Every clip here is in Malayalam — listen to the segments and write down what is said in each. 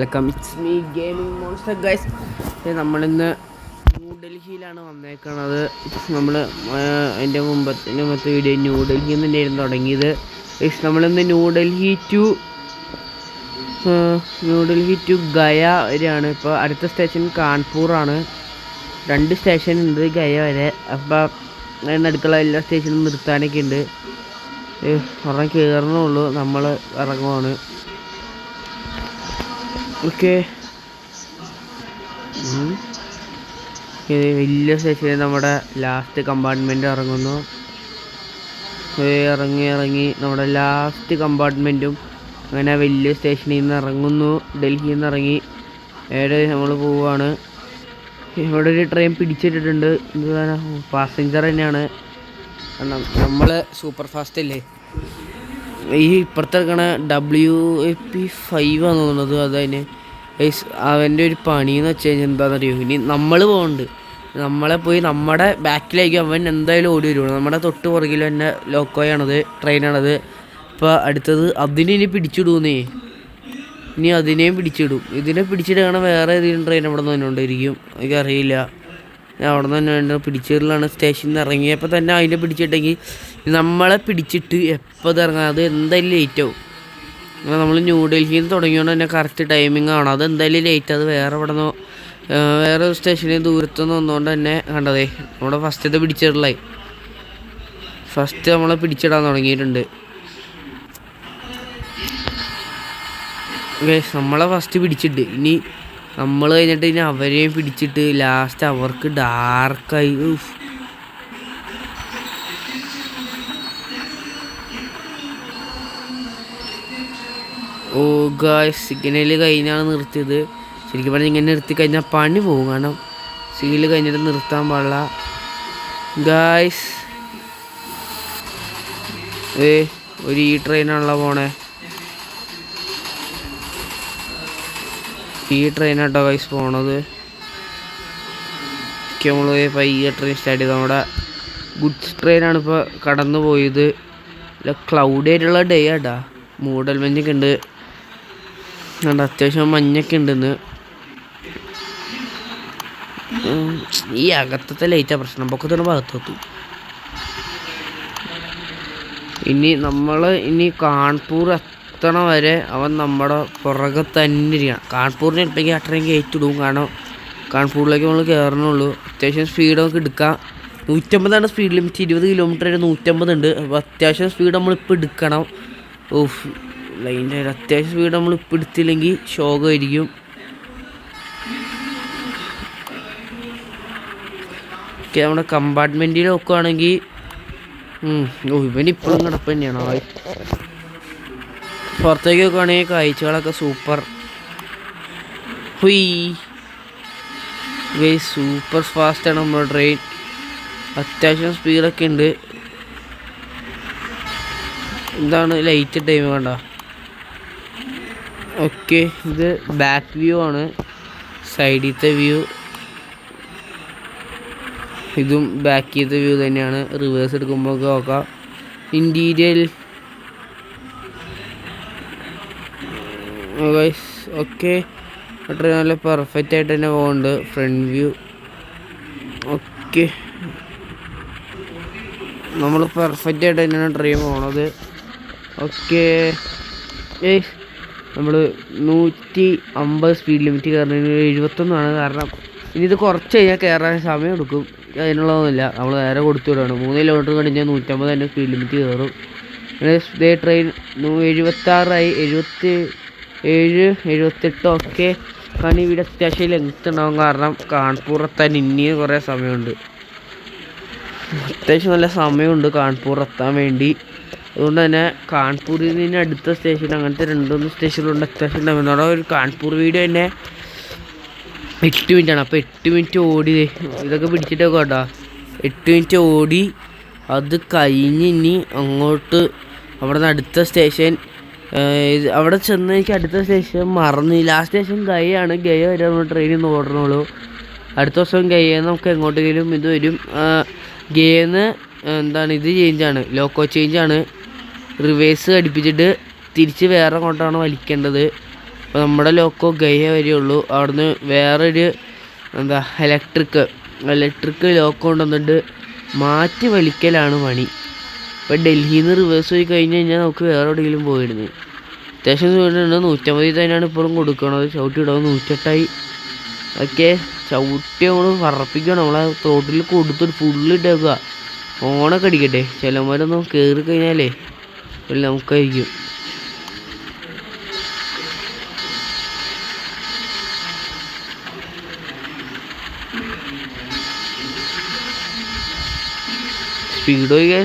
Welcome it's me gaming monster guys നമ്മളിന്ന് ന്യൂഡൽഹിയിലാണ് വന്നേക്കണത്. നമ്മൾ അതിന്റെ മുമ്പത്തെ മുമ്പത്തെ വീഡിയോ ന്യൂഡൽഹിയിൽ നിന്ന് തന്നെയായിരുന്നു തുടങ്ങിയത്. ഗൈസ് നമ്മളിന്ന് ന്യൂഡൽഹി ടു ന്യൂഡൽഹി ടു ഗയ വരെയാണ്. ഇപ്പോൾ അടുത്ത സ്റ്റേഷൻ കാൺപൂറാണ്. രണ്ട് സ്റ്റേഷൻ ഉണ്ട് ഗയ വരെ. അപ്പോൾ അടുക്കള എല്ലാ സ്റ്റേഷനും നിർത്താനൊക്കെ ഉണ്ട്. ഉറങ്ങി കയറണുള്ളൂ നമ്മൾ ഇറങ്ങുവാണ്. ഓക്കെ വലിയ സ്റ്റേഷനിൽ നമ്മുടെ ലാസ്റ്റ് കമ്പാർട്ട്മെന്റ് ഇറങ്ങുന്നു. ഇറങ്ങി ഇറങ്ങി നമ്മുടെ ലാസ്റ്റ് കമ്പാർട്ട്മെന്റും അങ്ങനെ വലിയ സ്റ്റേഷനിൽ നിന്ന് ഇറങ്ങുന്നു. ഡൽഹിയിൽ നിന്ന് ഇറങ്ങി. ഏടെ നമ്മൾ പോവുകയാണ്. ഇവിടെ ഒരു ട്രെയിൻ പിടിച്ചിട്ടിട്ടുണ്ട്. എന്താണ് പാസഞ്ചർ തന്നെയാണ്. നമ്മൾ സൂപ്പർ ഫാസ്റ്റ് അല്ലേ? ഈ ഇപ്പുറത്ത് ഇറക്കണ ഡബ്ല്യു എ പി ഫൈവ് ആണ് തോന്നുന്നത് അതതിന് അവന്റെ ഒരു പണിയെന്ന് വെച്ച് കഴിഞ്ഞാൽ എന്താണെന്നറിയോ ഇനി നമ്മൾ പോകുന്നുണ്ട് നമ്മളെ പോയി നമ്മുടെ ബാക്കിലേക്ക് അവൻ എന്തായാലും ഓടി വരുള്ളൂ നമ്മുടെ തൊട്ട് പുറകിൽ തന്നെ ലോക്കോയാണത് ട്രെയിനാണത്. അപ്പോൾ അടുത്തത് അതിനെ ഇനി പിടിച്ചിടൂന്നേ ഇനി അതിനെയും പിടിച്ചിടും. ഇതിനെ പിടിച്ചിടുകയാണ് വേറെ ഏതെങ്കിലും ട്രെയിൻ അവിടെ നിന്ന് വന്നുകൊണ്ടിരിക്കും എനിക്കറിയില്ല ഞാൻ അവിടെ നിന്ന് തന്നെ പിടിച്ചിടലാണ് സ്റ്റേഷനിൽ നിന്ന് ഇറങ്ങിയപ്പോൾ തന്നെ അതിനെ പിടിച്ചിട്ടെങ്കിൽ നമ്മളെ പിടിച്ചിട്ട് എപ്പോൾ ഇത് ഇറങ്ങാം? അത് എന്തായാലും ലേറ്റ് ആവും. നമ്മൾ ന്യൂഡൽഹിയിൽ നിന്ന് തുടങ്ങിയോണ്ട് തന്നെ കറക്റ്റ് ടൈമിംഗ് ആണ്. അത് എന്തായാലും ലേറ്റ് അത് വേറെ ഇവിടെ നിന്ന് വേറെ സ്റ്റേഷനിൽ ദൂരത്തുനിന്ന് വന്നുകൊണ്ട് തന്നെ കണ്ടതേ. നമ്മുടെ ഫസ്റ്റത്തെ പിടിച്ചിടലായി ഫസ്റ്റ് നമ്മളെ പിടിച്ചിടാൻ തുടങ്ങിയിട്ടുണ്ട്. നമ്മളെ ഫസ്റ്റ് പിടിച്ചിട്ട് ഇനി നമ്മൾ കഴിഞ്ഞിട്ട് ഇനി അവരെയും പിടിച്ചിട്ട് ലാസ്റ്റ് അവർക്ക് ഡാർക്കായി ഓ ഗായ്സ് സിഗ്നൽ കഴിഞ്ഞാണ് നിർത്തിയത്. ശരിക്കും പറഞ്ഞാൽ ഇങ്ങനെ നിർത്തി കഴിഞ്ഞാൽ പണി പോകും. കാരണം സിഗ്നൽ കഴിഞ്ഞിട്ട് നിർത്താൻ പാടില്ല. ഗായ്സ് ഏ ഒരു ഈ ട്രെയിനാണല്ലോ പോണേ. ഈ ട്രെയിനാട്ടോ ഗൈസ് പോണത്. നമ്മൾ പയ്യ ട്രെയിൻ സ്റ്റാർട്ട് ചെയ്ത് നമ്മുടെ ഗുഡ്സ് ട്രെയിനാണ് ഇപ്പോൾ കടന്നു പോയത് ക്ലൗഡ് ആയിട്ടുള്ള ഡേ ആട്ടാ. മൂടൽ മഞ്ഞൊക്കെ ഉണ്ട്. അതുകൊണ്ട് അത്യാവശ്യം മഞ്ഞൊക്കെ ഉണ്ടെന്ന്. ഈ അകത്തത്തെ ലൈറ്റാ പ്രശ്നം. പൊക്കത്തിന് ഭാഗത്തെത്തും ഇനി നമ്മൾ ഇനി കാൺപൂർ എത്തണ വരെ അവൻ നമ്മുടെ പുറകെ തന്നെ ഇരിക്കണം. കാൺപൂരിന് ആ അത്രയും കയറ്റിടും കാരണം കാൺപൂരിലേക്ക് നമ്മൾ കയറണുള്ളൂ അത്യാവശ്യം സ്പീഡ് നമുക്ക് എടുക്കാം. നൂറ്റമ്പതാണ് സ്പീഡ് ലിമിറ്റ് ഇരുപത് കിലോമീറ്റർ വരെ നൂറ്റമ്പത് ഉണ്ട് അപ്പോൾ അത്യാവശ്യം സ്പീഡ് നമ്മളിപ്പോൾ എടുക്കണം. ഓഫ് ലൈന്റെ ഒരു അത്യാവശ്യം സ്പീഡ് നമ്മൾ ഇപ്പം എടുത്തില്ലെങ്കിൽ ശോകമായിരിക്കും. ഓക്കെ നമ്മുടെ കമ്പാർട്ട്മെന്റിൽ നോക്കുവാണെങ്കിൽ ഉം. ഓ ഇവൻ ഇപ്പോഴും കിടപ്പ് തന്നെയാണ്. ആ പുറത്തേക്ക് നോക്കുവാണെങ്കിൽ കാഴ്ചകളൊക്കെ സൂപ്പർ. ഹുയ്. വേ സൂപ്പർ ഫാസ്റ്റാണ് നമ്മുടെ ട്രെയിൻ അത്യാവശ്യം സ്പീഡൊക്കെ ഉണ്ട്. എന്താണ് ലൈറ്റ് ടൈം വേണ്ട. ഓക്കെ ഇത് ബാക്ക് വ്യൂ ആണ്. സൈഡിലത്തെ വ്യൂ ഇതും ബാക്ക് ചെയ്ത വ്യൂ തന്നെയാണ്. റിവേഴ്സ് എടുക്കുമ്പോൾ നോക്കാം. ഇന്റീരിയൽ ഓക്കെ ട്രെയിൻ നല്ല പെർഫെക്റ്റ് ആയിട്ട് തന്നെ പോകുന്നുണ്ട് ഫ്രണ്ട് വ്യൂ ഓക്കെ നമ്മൾ പെർഫെക്റ്റ് ആയിട്ട് തന്നെയാണ് ട്രെയിൻ പോണത്. ഓക്കെ ഏയ് നമ്മൾ നൂറ്റി അമ്പത് സ്പീഡ് ലിമിറ്റ് കയറുന്നതിന് എഴുപത്തൊന്നാണ് കാരണം ഇനി ഇത് കുറച്ച് കഴിഞ്ഞാൽ കയറാൻ സമയം എടുക്കും. അതിനുള്ളതൊന്നുമില്ല. നമ്മൾ നേരെ കൊടുത്തു വിടുകയാണ് മൂന്ന് കിലോമീറ്റർ കഴിഞ്ഞാൽ നൂറ്റമ്പത് തന്നെ സ്പീഡ് ലിമിറ്റ് കയറും. ഇതേ ട്രെയിൻ എഴുപത്താറായി. എഴുപത്തി ഏഴ് എഴുപത്തെട്ടൊക്കെ കാരണം ഇവിടെ അത്യാവശ്യം ലെങ്ത് ഉണ്ടാവും. കാരണം കാൺപൂർ എത്താൻ ഇനിയും കുറേ സമയമുണ്ട്. അത്യാവശ്യം നല്ല സമയമുണ്ട് കാൺപൂർ എത്താൻ വേണ്ടി. അതുകൊണ്ട് തന്നെ കാൺപൂരിൽ നിന്ന് അടുത്ത സ്റ്റേഷൻ അങ്ങനത്തെ രണ്ടൂന്ന് സ്റ്റേഷനിലുണ്ട് അത്യാവശ്യം ടൈം നമ്മുടെ ഒരു കാൺപൂർ വീഡിയോ തന്നെ എട്ട് മിനിറ്റാണ് അപ്പോൾ എട്ട് മിനിറ്റ് ഓടി. ഇതൊക്കെ പിടിച്ചിട്ടൊക്കെ കേട്ടോ. എട്ട് മിനിറ്റ് ഓടി. അത് കഴിഞ്ഞ് ഇനി അങ്ങോട്ട് അവിടെ നിന്ന് അടുത്ത സ്റ്റേഷൻ അവിടെ ചെന്ന് എനിക്ക് അടുത്ത സ്റ്റേഷൻ മറന്നു. ലാസ്റ്റ് സ്റ്റേഷൻ ഗയാണ് ഗയ വരെ നമ്മൾ ട്രെയിനിൽ നിന്ന് ഓടണുള്ളൂ. അടുത്ത ദിവസം ഗയന്ന് നമുക്ക് എങ്ങോട്ടെങ്കിലും ഇത് വരും. ഗയെന്ന് എന്താണ് ഇത് ചേഞ്ചാണ് ലോക്കോ ചേഞ്ചാണ് റിവേഴ്സ് അടിപ്പിച്ചിട്ട് തിരിച്ച് വേറെ കൊണ്ടാണ് വലിക്കേണ്ടത്. അപ്പോൾ നമ്മുടെ ലോക്കോ ഗയ വരെയുള്ളൂ അവിടുന്ന് വേറൊരു എന്താ ഇലക്ട്രിക്ക് ഇലക്ട്രിക്ക് ലോക്കോ കൊണ്ടുവന്നിട്ട് മാറ്റി വലിക്കലാണ് പണി. ഇപ്പോൾ ഡൽഹിയിൽ നിന്ന് റിവേഴ്സ് പോയി കഴിഞ്ഞ് കഴിഞ്ഞാൽ നമുക്ക് വേറെ എവിടെയെങ്കിലും പോയിരുന്നു. അത്യാവശ്യം സുഖമുണ്ട്. നൂറ്റമ്പതിൽ തന്നെയാണ് ഇപ്പോഴും കൊടുക്കണത്. ചവിട്ടി ഇടാൻ നൂറ്റെട്ടായി. ഒക്കെ ചവിട്ടി നമ്മൾ പറപ്പിക്കണം നമ്മളെ തോട്ടിൽ കൊടുത്തിട്ട് ഫുള്ള് ഇട്ടേക്കുക ഓണൊക്കെ അടിക്കട്ടെ. ചിലന്മാരൊന്നും കയറി കഴിഞ്ഞാലേ. എല്ലാം കഴിക്കും സ്പീഡ് പോയി.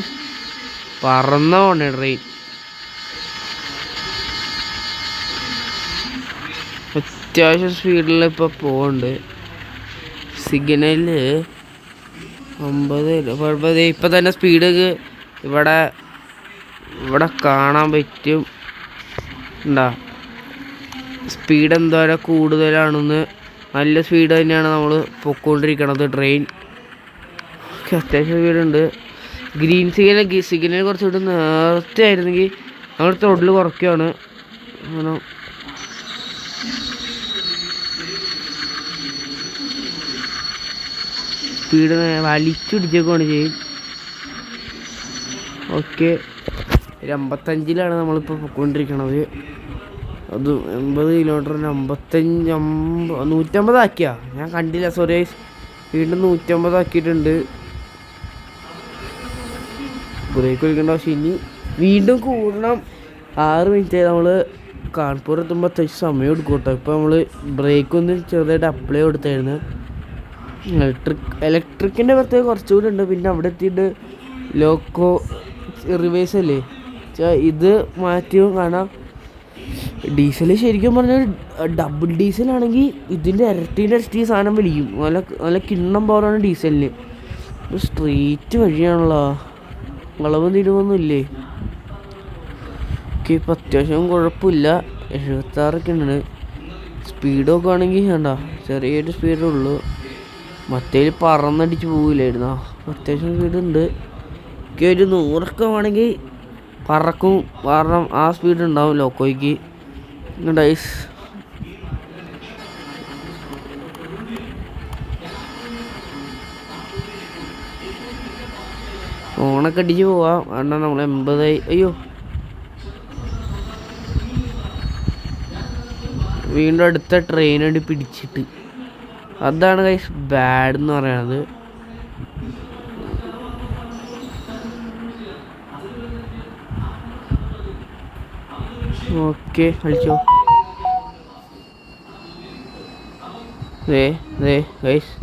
പറന്ന പോണേ ട്രെയിൻ അത്യാവശ്യം സ്പീഡിൽ ഇപ്പോൾ പോകുന്നുണ്ട് സിഗ്നൽ അമ്പത് കുഴപ്പമില്ല ഇപ്പം തന്നെ സ്പീഡ് ഇവിടെ ഇവിടെ കാണാൻ പറ്റും ഉണ്ടാ സ്പീഡ് എന്തോരം കൂടുതലാണെന്ന് നല്ല സ്പീഡ് തന്നെയാണ് നമ്മൾ പൊക്കോണ്ടിരിക്കണത് ട്രെയിൻ അത്യാവശ്യം സ്പീഡുണ്ട് ഗ്രീൻ സിഗ്നൽ സിഗ്നൽ കുറച്ചുകൂടി നേരത്തെ ആയിരുന്നെങ്കിൽ നമ്മൾ തൊടിൽ കുറയ്ക്കുകയാണ് സ്പീഡ് വലിച്ചുടിച്ചേക്കുവാണ് ചെയ്യും ഓക്കെ. ഒരു അമ്പത്തഞ്ചിലാണ് നമ്മളിപ്പോൾ പൊയ്ക്കൊണ്ടിരിക്കണത് അത് എൺപത് കിലോമീറ്ററിന് അമ്പത്തഞ്ച് അമ്പ നൂറ്റമ്പതാക്കിയാ? ഞാൻ കണ്ടില്ല സോറി വീണ്ടും നൂറ്റമ്പതാക്കിയിട്ടുണ്ട്. ബ്രേക്ക് ഒഴിക്കേണ്ട ആവശ്യം ഇനി വീണ്ടും കൂടണം. ആറ് മിനിറ്റ് നമ്മൾ കാൺപൂർ എത്തുമ്പോൾ അത്യാവശ്യം സമയം എടുക്കും കേട്ടോ. ഇപ്പോൾ നമ്മൾ ബ്രേക്ക് ഒന്ന് ചെറുതായിട്ട് അപ്ലൈ കൊടുത്തായിരുന്നു. ഇലക്ട്രിക് ഇലക്ട്രിക്കിന്റെ പ്രത്യേകം കുറച്ചുകൂടി ഉണ്ട്. പിന്നെ അവിടെ എത്തിയിട്ട് ലോക്കോ റിവേഴ്സ് അല്ലേ? ച്ചാ ഇത് മാറ്റിയും കാണാം. ഡീസൽ ശരിക്കും പറഞ്ഞാൽ ഡബിൾ ഡീസലാണെങ്കിൽ ഇതിന്റെ ഇരട്ടീന്റെ ഇരട്ടി സാധനം വലിക്കും നല്ല നല്ല കിണ്ണം പവറാണ് ഡീസലിന്. സ്ട്രീറ്റ് വഴിയാണല്ലോ. വളവും തിരിവൊന്നുമില്ലേ? ഓക്കെ ഇപ്പം അത്യാവശ്യം കുഴപ്പമില്ല. എഴുപത്താറൊക്കെ ഉണ്ട്. സ്പീഡൊക്കെ ആണെങ്കിൽ വേണ്ട. ചെറിയൊരു സ്പീഡേ ഉള്ളൂ. മറ്റേ പറന്നടിച്ച് പോവില്ലായിരുന്നോ? അത്യാവശ്യം സ്പീഡുണ്ട്. ഒക്കെ ഒരു നൂറൊക്കെ ആണെങ്കിൽ പറക്കും. കാരണം ആ സ്പീഡ് ഉണ്ടാവും ലോക്കോയ്ക്ക് ഡൈസ് ഫോണൊക്കെ അടിച്ച് പോവാം. കാരണം നമ്മൾ എൺപതായി. അയ്യോ. വീണ്ടും അടുത്ത ട്രെയിൻ അടി പിടിച്ചിട്ട്. അതാണ് കൈസ് ബാഡ് എന്ന് പറയണത്. ഓക്കെ കളിച്ചോ. ദേ ദേ ഗൈസ്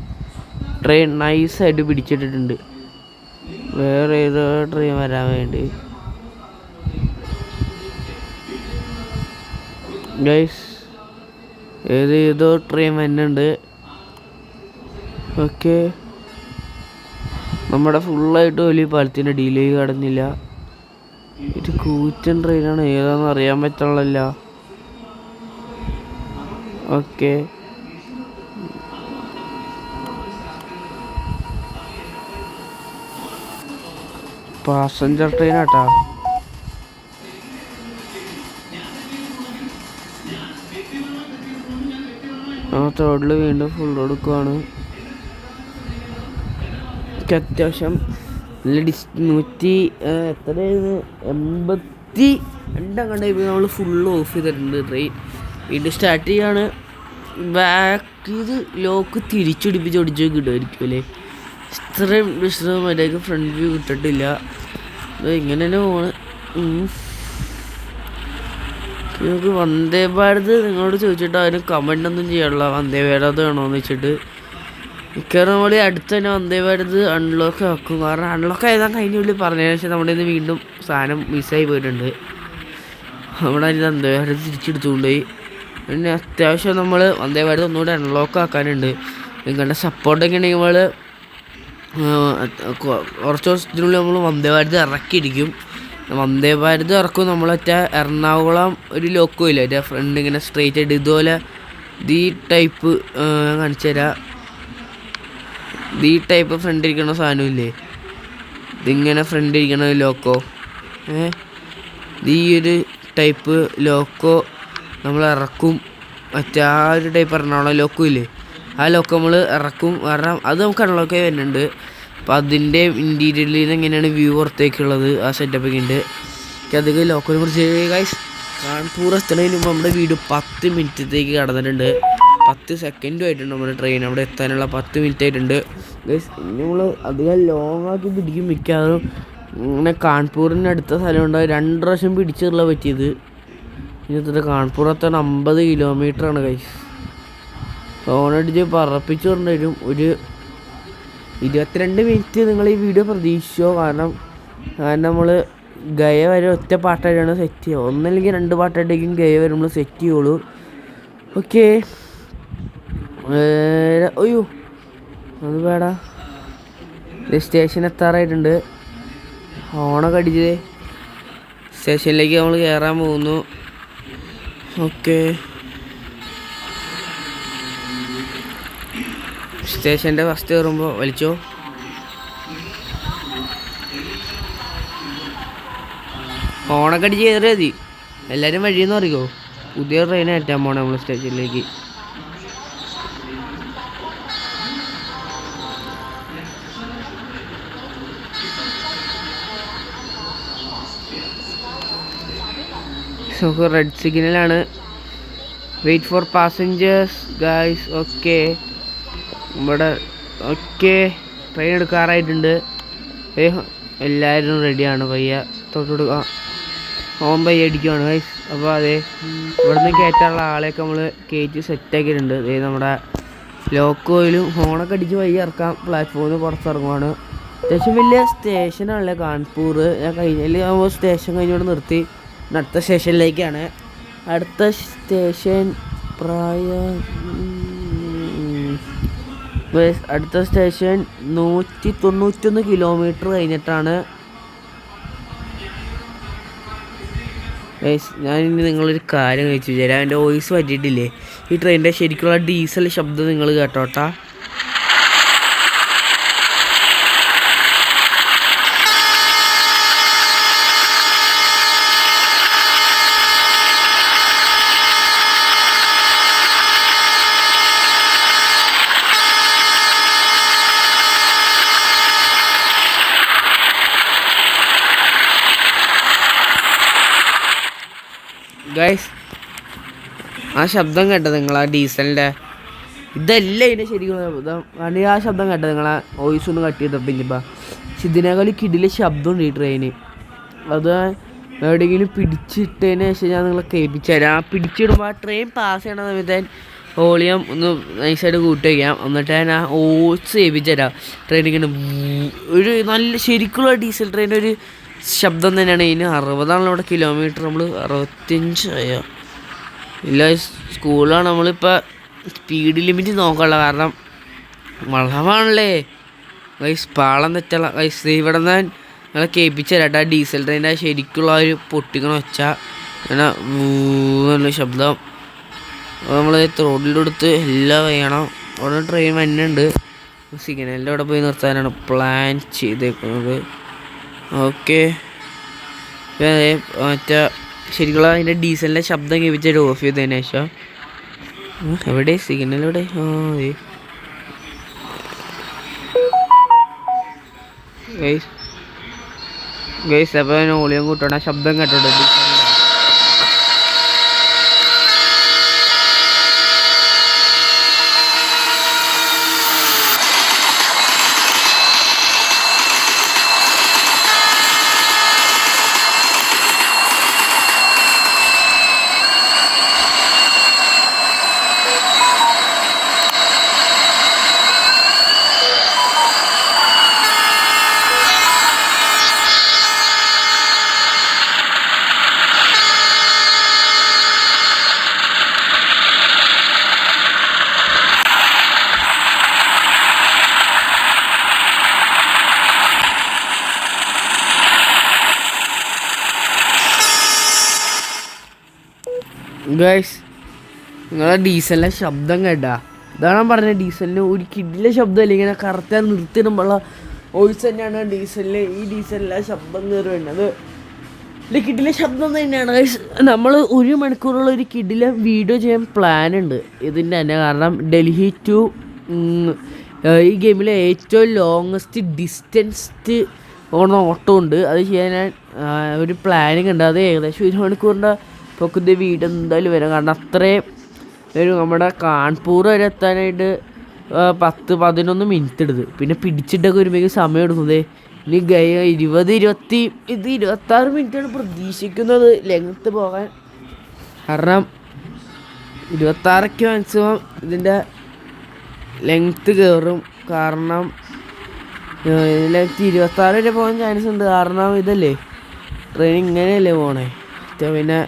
ട്രെയിൻ നൈസായിട്ട് പിടിച്ചിട്ടിട്ടുണ്ട്. വേറെ ഏതോ ട്രെയിൻ വരാൻ വേണ്ടി. ഗൈസ് ഏത് ഏതോ ട്രെയിൻ വരുന്നുണ്ട് ഓക്കെ. നമ്മുടെ ഫുള്ളായിട്ട് വലിയ പാലത്തിന്റെ ഡിലേ കടന്നില്ല. ഇത് കൂറ്റൻ ട്രെയിനാണ് ഏതാണെന്ന് അറിയാൻ പറ്റുള്ളല്ല ഓക്കെ പാസഞ്ചർ ട്രെയിൻ ആട്ടാ. ആ തോട്ടിൽ വീണ്ടും ഫുൾ കൊടുക്കുവാണ് അത്യാവശ്യം നല്ല ഡിസ് നൂറ്റി എത്രയാണ് എൺപത്തി രണ്ടങ്ങാണ്ട് ഇപ്പോൾ നമ്മൾ ഫുള്ള് ഓഫ് ചെയ്തിട്ടുണ്ട് ട്രെയിൻ വീണ്ടും സ്റ്റാർട്ട് ചെയ്യാണ്. ബാക്ക് ഇത് ലോക്ക് തിരിച്ചടിപ്പിച്ച് ഓടിച്ച് കിട്ടുമായിരിക്കും അല്ലേ? ഇത്രയും വിശ്രമമായിട്ടേക്ക് ഫ്രണ്ട് വ്യൂ കിട്ടിട്ടില്ല. ഇങ്ങനെ തന്നെ പോണ്. നിങ്ങൾക്ക് വന്ദേ ഭാരത് നിങ്ങളോട് ചോദിച്ചിട്ട് അതിന് കമന്റ് ഒന്നും ചെയ്യാനുള്ള വന്ദേ ഭാരത് വേണോന്ന് വെച്ചിട്ട്. മിക്കവാറും നമ്മൾ അടുത്ത് തന്നെ വന്ദേ ഭാരത് അൺലോക്ക് ആക്കും. കാരണം അൺലോക്ക് ആയതാ കഴിഞ്ഞ ഉള്ളിൽ പറഞ്ഞതിന് ശേഷം നമ്മുടെ ഇന്ന് വീണ്ടും സാധനം മിസ്സായി പോയിട്ടുണ്ട്. നമ്മുടെ അതിന് വന്ദേ ഭാരത് തിരിച്ചെടുത്തുകൊണ്ടുപോയി. പിന്നെ അത്യാവശ്യം നമ്മൾ വന്ദേ ഭാരത് ഒന്നുകൂടെ അൺലോക്ക് ആക്കാനുണ്ട്. നിങ്ങളുടെ സപ്പോർട്ടൊക്കെ ഉണ്ടെങ്കിൽ നമ്മൾ കുറച്ച് ദിവസത്തിനുള്ളിൽ നമ്മൾ വന്ദേ ഭാരത് ഇറക്കിയിരിക്കും. വന്ദേ ഭാരത് ഇറക്കും. നമ്മളൊറ്റ എറണാകുളം ഒരു ലോക്കോ ഇല്ല? എന്റെ ഫ്രണ്ട് ഇങ്ങനെ സ്ട്രെയിറ്റ് ആയിട്ട് ഇതുപോലെ ഈ ടൈപ്പ് കാണിച്ചു തരാം ഈ ടൈപ്പ് ഫ്രണ്ട് ഇരിക്കണ സാധനമില്ലേ ഇതിങ്ങനെ ഫ്രണ്ട് ഇരിക്കണ ലോക്കോ ഏ? ഈ ഒരു ടൈപ്പ് ലോക്കോ നമ്മൾ ഇറക്കും. മറ്റേ ആ ഒരു ടൈപ്പ് എറണാകുളം ലോക്കോ ഇല്ലേ? ആ ലോക്കോ നമ്മൾ ഇറക്കും. കാരണം അത് നമുക്ക് അൺലോക്ക് വരുന്നുണ്ട്. അപ്പോൾ അതിന്റെ ഇന്റീരിയറിൽ നിന്ന് എങ്ങനെയാണ് വ്യൂ പുറത്തേക്കുള്ളത് ആ സെറ്റപ്പൊക്കെ ഉണ്ട്. അധികം ലോക്കിനെ കുറിച്ച് ഗൈസ് കാൺപൂർ എത്തുന്നതിന് മുമ്പ് നമ്മുടെ വീട് പത്ത് മിനിറ്റത്തേക്ക് കടന്നിട്ടുണ്ട്. പത്ത് സെക്കൻഡും ആയിട്ടുണ്ട് നമ്മുടെ ട്രെയിൻ അവിടെ എത്താനുള്ള പത്ത് മിനിറ്റ് ആയിട്ടുണ്ട്. ഗൈസ് ഇനി നമ്മൾ അധികം ലോങ് ആക്കി പിടിക്കും മിക്കവാറും. ഇങ്ങനെ കാൺപൂരിന്റെ അടുത്ത സ്ഥലമുണ്ട്. രണ്ട് പ്രാവശ്യം പിടിച്ചിട്ടുള്ള പറ്റിയത്. ഇനി എത്ര കാൺപൂർ എത്താൻ അമ്പത് ആണ് ഗൈസ് ഫോണടിച്ച് പറപ്പിച്ച് കൊണ്ടുവരും. ഒരു ഇരുപത്തിരണ്ട് മിനിറ്റ് നിങ്ങൾ ഈ വീഡിയോ പ്രതീക്ഷിച്ചോ? കാരണം കാരണം നമ്മൾ ഗയ വരെ ഒറ്റ പാട്ടായിട്ടാണ് സെറ്റ് ചെയ്യുക. ഒന്നല്ലെങ്കിൽ രണ്ട് പാട്ടായിട്ടേക്കും ഗയ വരെ നമ്മൾ സെറ്റ് ചെയ്യുള്ളൂ. ഓക്കേ അയ്യോ. അത് വേടാ സ്റ്റേഷൻ എത്താറായിട്ടുണ്ട് ഓണൊക്കെ അടിച്ചത് സ്റ്റേഷനിലേക്ക് നമ്മൾ കയറാൻ പോകുന്നു. ഓക്കെ. സ്റ്റേഷന്റെ ഫസ്റ്റ് കയറുമ്പോൾ വലിച്ചോ. ഓണൊക്കെ അടിച്ച് കയറിയാൽ മതി. എല്ലാവരും വഴിയെന്ന് അറിയോ? പുതിയ കയറ്റാൻ പോണേ നമ്മൾ സ്റ്റേഷനിലേക്ക്. നമുക്ക് റെഡ് സിഗ്നലാണ് wait for passengers guys okay ഇവിടെ ഓക്കെ ട്രെയിൻ എടുക്കാറായിട്ടുണ്ട്. എല്ലാവരും റെഡിയാണ് പയ്യ. തൊട്ടുകൊടുക്കുക ഓം പയ്യ അടിക്കുവാണ് ഗൈസ് അപ്പോൾ അതെ ഇവിടുന്ന് കയറ്റാനുള്ള ആളെയൊക്കെ നമ്മൾ കയറ്റി സെറ്റ് ആക്കിയിട്ടുണ്ട്. അതായത് നമ്മുടെ ലോക്കോയിലും ഹോണൊക്കെ അടിച്ച് പയ്യ ഇറക്കാം. പ്ലാറ്റ്ഫോമിൽ പുറത്തിറങ്ങുവാണ്. അത്യാവശ്യം വലിയ സ്റ്റേഷനാണല്ലേ കാൺപൂർ. ഞാൻ കഴിഞ്ഞാൽ സ്റ്റേഷൻ കഴിഞ്ഞോട് നിർത്തി. അടുത്ത സ്റ്റേഷനിലേക്കാണ്. അടുത്ത സ്റ്റേഷൻ പ്രായ. അടുത്ത സ്റ്റേഷൻ നൂറ്റി തൊണ്ണൂറ്റൊന്ന് കിലോമീറ്റർ കഴിഞ്ഞിട്ടാണ്. ഞാനിനി നിങ്ങളൊരു കാര്യം കഴിച്ചു തരാം. എന്റെ വോയിസ് പറ്റിയിട്ടില്ലേ? ഈ ട്രെയിനിന്റെ ശരിക്കുള്ള ഡീസൽ ശബ്ദം നിങ്ങൾ കേട്ടോട്ടാ. ഗൈസ് ആ ശബ്ദം കേട്ടത് നിങ്ങൾ ആ ഡീസലിന്റെ. ഇതല്ല ഇതിന്റെ ശബ്ദം ഈ ആ ശബ്ദം കേട്ടത് നിങ്ങൾ ആ വോയിസ് ഒന്ന് കട്ട് ചെയ്തപ്പോൾ ഇനിയിപ്പോൾ പക്ഷെ ഇതിനേക്കാൾ കിടിലെ ശബ്ദമുണ്ട് ഈ ട്രെയിന് അത് എവിടെയെങ്കിലും പിടിച്ചിട്ടതിന് ശേഷം ഞാൻ നിങ്ങളെ കേൾപ്പിച്ചു തരാം. ആ പിടിച്ചിടുമ്പോൾ ആ ട്രെയിൻ പാസ് ചെയ്യണ സമയത്ത് വോളിയം ഒന്ന് നൈസായിട്ട് കൂട്ടി വയ്ക്കാം. എന്നിട്ട് ഞാൻ ആ ഓട്സ് കേൾപ്പിച്ചു തരാം. ട്രെയിൻ ഇങ്ങനെ ഒരു നല്ല ശരിക്കുള്ള ഡീസൽ ട്രെയിന്റെ ഒരു ശബ്ദം തന്നെയാണ്. ഇതിന് അറുപതാണല്ലോ ഇവിടെ കിലോമീറ്റർ നമ്മൾ അറുപത്തിയഞ്ചായോ ഇല്ല സ്കൂളാണ് നമ്മളിപ്പോൾ സ്പീഡ് ലിമിറ്റ് നോക്കാനുള്ള കാരണം വളവാണല്ലേ. വൈസ് പാളം തെറ്റുള്ള വൈസ് ഇവിടെ നിന്ന് ഞങ്ങളെ കേൾപ്പിച്ച തരാട്ടാ ഡീസൽ ട്രെയിന്റെ ശരിക്കുള്ള ഒരു പൊട്ടിക്കണ വെച്ച അങ്ങനെ നല്ല ശബ്ദം. നമ്മൾ അടുത്ത് എല്ലാം വേണം. അവിടെ ട്രെയിൻ വന്നുണ്ട് സിഗ്നലിന്റെ അവിടെ പോയി നിർത്താനാണ് പ്ലാൻ ചെയ്തേക്കുന്നത്. ഓക്കെ. മറ്റേ ശരിക്കുള്ള അതിന്റെ ഡീസലിന്റെ ശബ്ദം കേൾപ്പിച്ചിട്ട് ഓഫ് ചെയ്തതിന് ശേഷം. എവിടെ? സിഗ്നൽ എവിടെ? ദേ. ഗൈസ്. ഗൈസ് അപ്പോൾ ഞാൻ ഓളിയം കൂട്ടണം ശബ്ദം കേട്ടോട്ടെ ഗൈസ് നിങ്ങളെ ഡീസലിന്റെ ശബ്ദം കേട്ടാ. ഇതാണ് പറഞ്ഞത് ഡീസലിന് ഒരു കിഡിലെ ശബ്ദമല്ല ഇങ്ങനെ കറക്റ്റായി നിർത്തിയിടുമ്പോഴുള്ള വോയിസ് തന്നെയാണ് ഡീസലിൽ ഈ ഡീസലിലെ ശബ്ദം കയറി വരുന്നത് ഒരു കിഡിലെ ശബ്ദം തന്നെയാണ്. നമ്മൾ ഒരു മണിക്കൂറുള്ള ഒരു കിഡിലെ വീഡിയോ ചെയ്യാൻ പ്ലാൻ ഉണ്ട്. ഇതിന്റെ തന്നെ കാരണം ഡൽഹി ടു ഈ ഗെയിമിലെ ഏറ്റവും ലോങ്ങസ്റ്റ് ഡിസ്റ്റൻസ് ഓണ ഓട്ടം ഉണ്ട്. അത് ചെയ്യാൻ ഒരു പ്ലാനിങ് ഉണ്ട്. അത് ഏകദേശം ഒരു മണിക്കൂറിന്റെ പൊക്കത്തെ വീട് എന്തായാലും വരാം. കാരണം അത്രയും ഒരു നമ്മുടെ കാൺപൂർ വരെ എത്താനായിട്ട് പത്ത് പതിനൊന്ന് മിനിറ്റ് എടുത്ത് പിന്നെ പിടിച്ചിട്ടൊക്കെ വരുമ്പോഴേക്കും സമയം എടുക്കുന്നത് ഇനി ഗയ ഇരുപത് ഇരുപത്തി ഇത് ഇരുപത്താറ് മിനിറ്റാണ് പ്രതീക്ഷിക്കുന്നത് ലെങ്ത്ത് പോകാൻ. കാരണം ഇരുപത്താറൊക്കെ മാക്സിമം ഇതിന്റെ ലെങ്ത്ത് കയറും കാരണം ലെങ്ത്ത് ഇരുപത്താറ് വരെ പോകാൻ ചാൻസ് ഉണ്ട്. കാരണം ഇതല്ലേ ട്രെയിൻ ഇങ്ങനെയല്ലേ പോണേ. പിന്നെ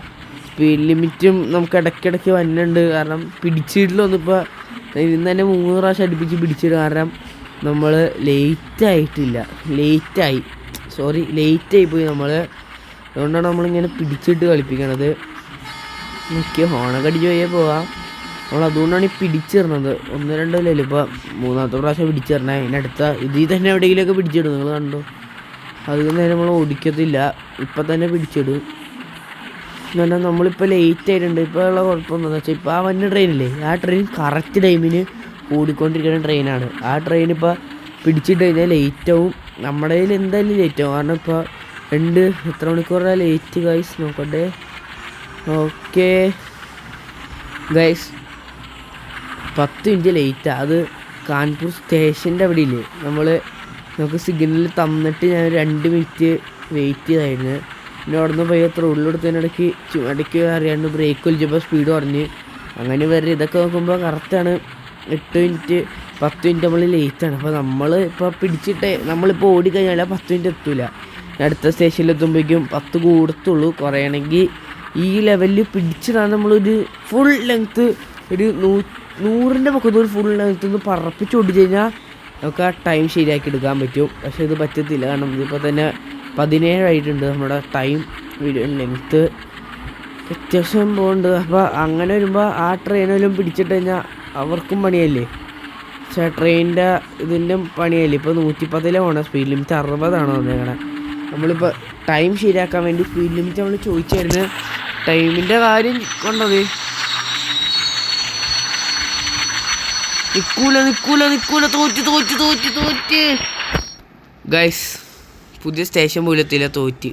സ്പീഡ് ലിമിറ്റും നമുക്ക് ഇടയ്ക്കിടയ്ക്ക് വന്നുണ്ട് കാരണം പിടിച്ചിട്ടില്ലൊന്നും ഇന്ന് തന്നെ മൂന്ന് പ്രാവശ്യം അടുപ്പിച്ച് പിടിച്ചിട്ട് കാരണം നമ്മൾ ലേറ്റ് ആയിട്ടില്ല. ലേറ്റായി സോറി ലേറ്റായി പോയി നമ്മൾ അതുകൊണ്ടാണ് നമ്മളിങ്ങനെ പിടിച്ചിട്ട് കളിപ്പിക്കണത്. എനിക്ക് ഹോണൊക്കെ അടിച്ച് പോയേ പോവാം. നമ്മൾ അതുകൊണ്ടാണ് ഈ പിടിച്ചിരുന്നത് ഒന്ന് രണ്ടല്ലേ ഇപ്പോൾ മൂന്നാമത്തെ പ്രാവശ്യം പിടിച്ചിരണേ അതിനടുത്ത ഇതിൽ തന്നെ എവിടെയെങ്കിലുമൊക്കെ പിടിച്ചിടും. നിങ്ങൾ കണ്ടു? അതിൽ നേരം നമ്മൾ ഓടിക്കത്തില്ല. ഇപ്പം തന്നെ പിടിച്ചിടും. കാരണം നമ്മളിപ്പോൾ ലേറ്റ് ആയിട്ടുണ്ട്. ഇപ്പോൾ ഉള്ള കുഴപ്പമൊന്നും വെച്ചാൽ ഇപ്പോൾ ആ വന്ന ട്രെയിനില്ലേ ആ ട്രെയിൻ കറക്റ്റ് ടൈമിന് ഓടിക്കൊണ്ടിരിക്കുന്ന ട്രെയിനാണ് ആ ട്രെയിൻ ഇപ്പോൾ പിടിച്ചിട്ട് കഴിഞ്ഞാൽ ലേറ്റ് ആവും. നമ്മുടെ കയ്യിൽ എന്തായാലും ലേറ്റ് ആവും. കാരണം ഇപ്പോൾ രണ്ട് എത്ര മണിക്കൂറാണ് ലേറ്റ് ഗൈസ് നോക്കട്ടെ. ഓക്കെ ഗൈസ് പത്ത് മിനിറ്റ് ലേറ്റാണ് അത് കാൺപൂർ സ്റ്റേഷന്റെ അവിടെ ഇല്ലേ നമ്മൾ നമുക്ക് സിഗ്നൽ തന്നിട്ട് ഞാൻ രണ്ട് മിനിറ്റ് വെയിറ്റ് ചെയ്തായിരുന്നു. പിന്നെ അവിടെ നിന്ന് പോയി എത്ര ഉള്ളെടുത്തതിനിടയ്ക്ക് ഇടയ്ക്ക് അറിയാണ്ട് ബ്രേക്ക് വലിച്ചപ്പോൾ സ്പീഡ് കുറഞ്ഞ്. അങ്ങനെ വരെ ഇതൊക്കെ നോക്കുമ്പോൾ കറക്റ്റാണ് എട്ട് മിനിറ്റ് പത്ത് മിനിറ്റ് നമ്മൾ ലേറ്റാണ് അപ്പോൾ നമ്മൾ ഇപ്പോൾ പിടിച്ചിട്ട് നമ്മളിപ്പോൾ ഓടിക്കഴിഞ്ഞാൽ പത്ത് മിനിറ്റ് എത്തൂല. അടുത്ത സ്റ്റേഷനിൽ എത്തുമ്പോഴേക്കും പത്ത് കൂടത്തുള്ളൂ. കുറയണമെങ്കിൽ ഈ ലെവലിൽ പിടിച്ചിട്ടാണ് നമ്മളൊരു ഫുൾ ലെങ്ത്ത് ഒരു നൂ നൂറിന്റെ പക്കത്ത് ഒരു ഫുൾ ലെങ്ത്ത് ഒന്ന് പറപ്പിച്ച് കഴിഞ്ഞാൽ നമുക്ക് ആ ടൈം ശരിയാക്കി എടുക്കാൻ പറ്റും. പക്ഷേ ഇത് പറ്റത്തില്ല. കാരണം ഇതിപ്പോൾ തന്നെ പതിനേഴായിട്ടുണ്ട് നമ്മുടെ ടൈം വീഡിയോ ലെങ്ത്ത് അത്യാവശ്യം പോകുന്നുണ്ട് അപ്പോൾ അങ്ങനെ വരുമ്പോൾ ആ ട്രെയിനെല്ലാം പിടിച്ചിട്ട് കഴിഞ്ഞാൽ അവർക്കും പണിയല്ലേ? പക്ഷേ ട്രെയിനിന്റെ ഇതിന്റെ പണിയല്ലേ? ഇപ്പോൾ നൂറ്റിപ്പത്തിലെ പോകണം സ്പീഡ് ലിമിറ്റ് അറുപതാണ് വന്നേക്കണേ നമ്മളിപ്പോൾ ടൈം ശരിയാക്കാൻ വേണ്ടി സ്പീഡ് ലിമിറ്റ് നമ്മൾ ചോദിച്ചായിരുന്നു ടൈമിന്റെ കാര്യം കൊണ്ടത് നിൽക്കൂല നിൽക്കൂല നിൽക്കൂല തോറ്റ് തോറ്റ് തോറ്റ് തോറ്റ്. ഗൈസ് പുതിയ സ്റ്റേഷൻ പോലെത്തില്ല തോറ്റ്.